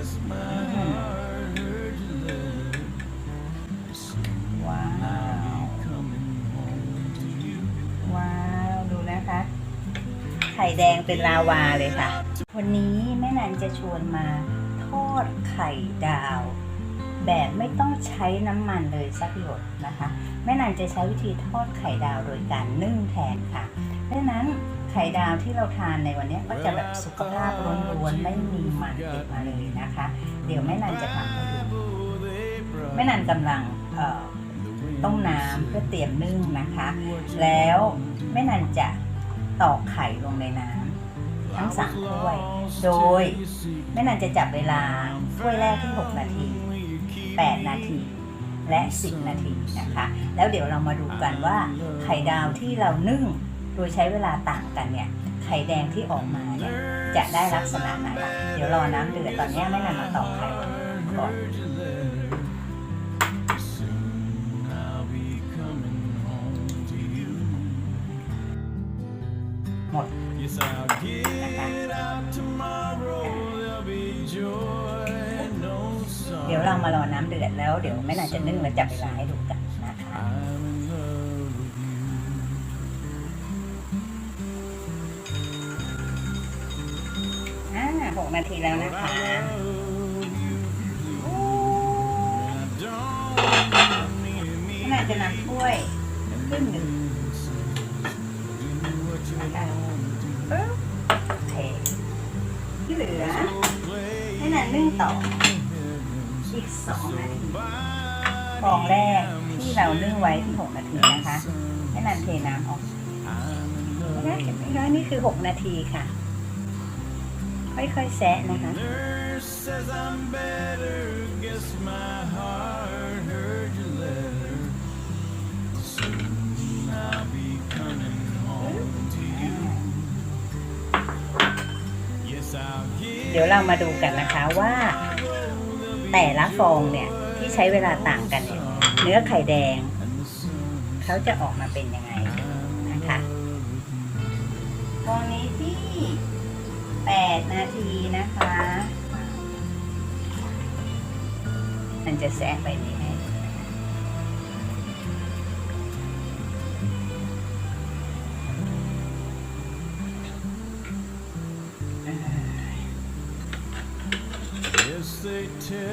ว้าว ว้าว ดูนะคะ ไข่แดงเป็นลาวาเลยค่ะ วันนี้แม่นันจะชวนมาทอดไข่ดาว แบบไม่ต้องใช้น้ำมันเลยสักหยดนะคะ แม่นันจะใช้วิธีทอดไข่ดาวโดยการนึ่งแทนค่ะดังนั้น ไข่ดาวที่เราทานในวันนี้ก็จะแบบสุขภาพล้วนๆไม่มีมันติดมาเลยนะคะ เดี๋ยวแม่นันจะทำให้ดูแม่นันกำลังเอ่อต้มน้ำเพื่อเตรียมนึ่งนะคะ แล้วแม่นันจะตอกไข่ลงในน้ำทั้งสามถ้วย โดยแม่นันจะจับเวลาถ้วยแรกที่ 6 นาที 8 นาทีและ 10 นาทีนะคะ แล้วเดี๋ยวเรามาดูกันว่าไข่ดาวที่เรานึ่งโดยใช้เวลาต่างกันเนี่ยไข่แดงที่ออกมาเนี่ยจะได้ลักษณะไหนเดี๋ยวรอน้ำเดือดตอนนี้แม่นันมาตอกไข่ก่อนหมดเดี๋ยวเรามารอน้ำเดือดแล้วเดี๋ยวแม่นันจะนึ่งและจับเวลาให้ดูกันนะคะ 6 นาทีแล้วนะคะ น่าจะนำกล้วยขึ้นหนึ่งนะคะโอเที่เหลือให้นานนึ่งต่อ อีก 2 นาทีฟองแรกที่เรานึ่งไว้ที่ 6 นาทีนะคะ ให้นานเทน้ำออกนะคะนี่คือ 6 นาทีค่ะ ค่อยๆแซะนะคะ Says I'm better. Guess my heart heard your letter. Soon I'll be coming home to you. Yes, I'll get เดี๋ยวเรามาดูกันนะคะว่า แต่ละฟองเนี่ย ที่ใช้เวลาต่างกันเนี่ยเนื้อไข่แดง เขาจะออกมาเป็นยังไงนะคะฟองนี้ที่ 8 นาทีนะคะ มันจะแซงไปนี้ไหม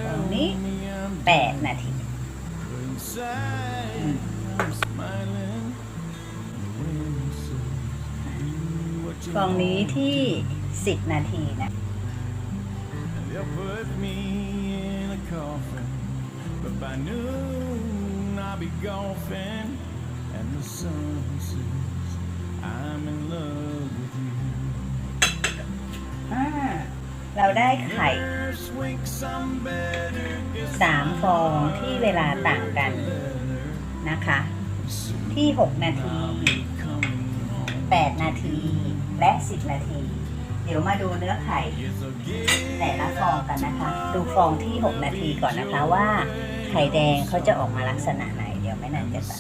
ตรงนี้ 8 นาทีกล่องนี้ที่ 10 นาทีนะ They'll put me in a coffin, but by noon I'll be golfing, and the sun says I'm in love with you. อ่าเราได้ไข่ Nurse winks, I'm better. Guess สามฟองที่เวลาต่างกัน better. นะคะ ที่ 6 นาที I'll be coming home. 8นาที และ 10 นาที เดี๋ยวมาดูเนื้อไข่แต่ละฟองกันนะคะ ดูฟองที่ 6 นาทีก่อนนะคะว่า ไข่แดงเขาจะออกมาลักษณะไหน เดี๋ยวแม่นันจะตัด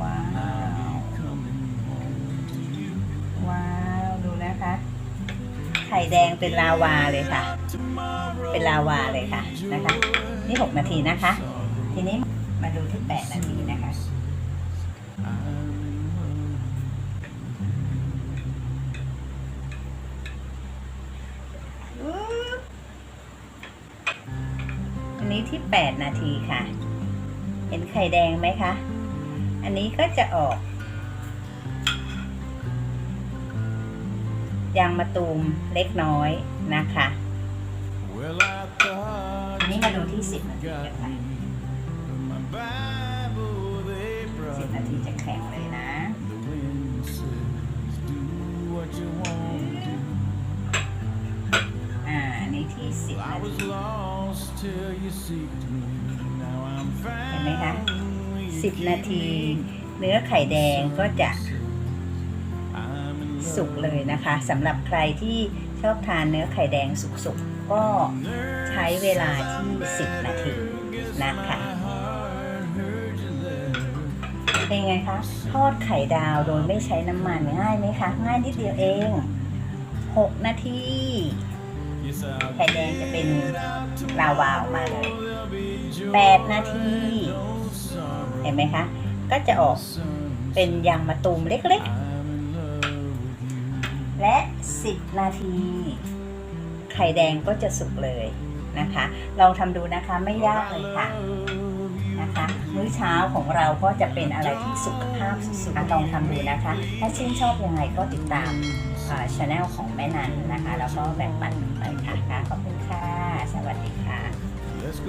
ว้าวว้าว ดูนะคะ ไข่แดงเป็นลาวาเลยค่ะ เป็นลาวาเลยค่ะนะคะ นี่ 6 นาทีนะคะ ทีนี้มาดูที่ 8 นาทีนะคะอันนี้ที่ 8 นาทีค่ะ เห็นไข่แดงไหมคะ อันนี้ก็จะออกยางมะตูมเล็กน้อยนะคะ อันนี้มาดูที่สิบนาทีนะคะสิบนาทีจะแข็งเลยนะอ่าอันนี้ที่สิบนาทีเห็นไหมคะสิบนาที เนื้อไข่แดงก็จะสุกเลยนะคะสำหรับใครที่ ชอบทานเนื้อไข่แดงสุกๆ ก็ใช้เวลาที่ 10 นาทีนะคะเป็นไงคะ ทอดไข่ดาวโดยไม่ใช้น้ำมันง่ายไหมคะ ง่ายนิดเดียวเอง 6 นาที ไข่แดงจะเป็นลาวาออกมาเลย 8 นาที เห็นไหมคะ ก็จะออกเป็นยางมะตูมเล็ก และ 10 นาที ไข่แดงก็จะสุกเลยนะคะ ลองทำดูนะคะไม่ยากเลยค่ะนะคะ มื้อเช้าของเราก็จะเป็นอะไรที่สุขภาพสุดๆลองทำดูนะคะ ถ้าชื่นชอบยังไงก็ติดตามช anel ของแม่นันนะคะ แล้วก็แบ่งปันกันไปค่ะขอบคุณค่ะ สวัสดีค่ะ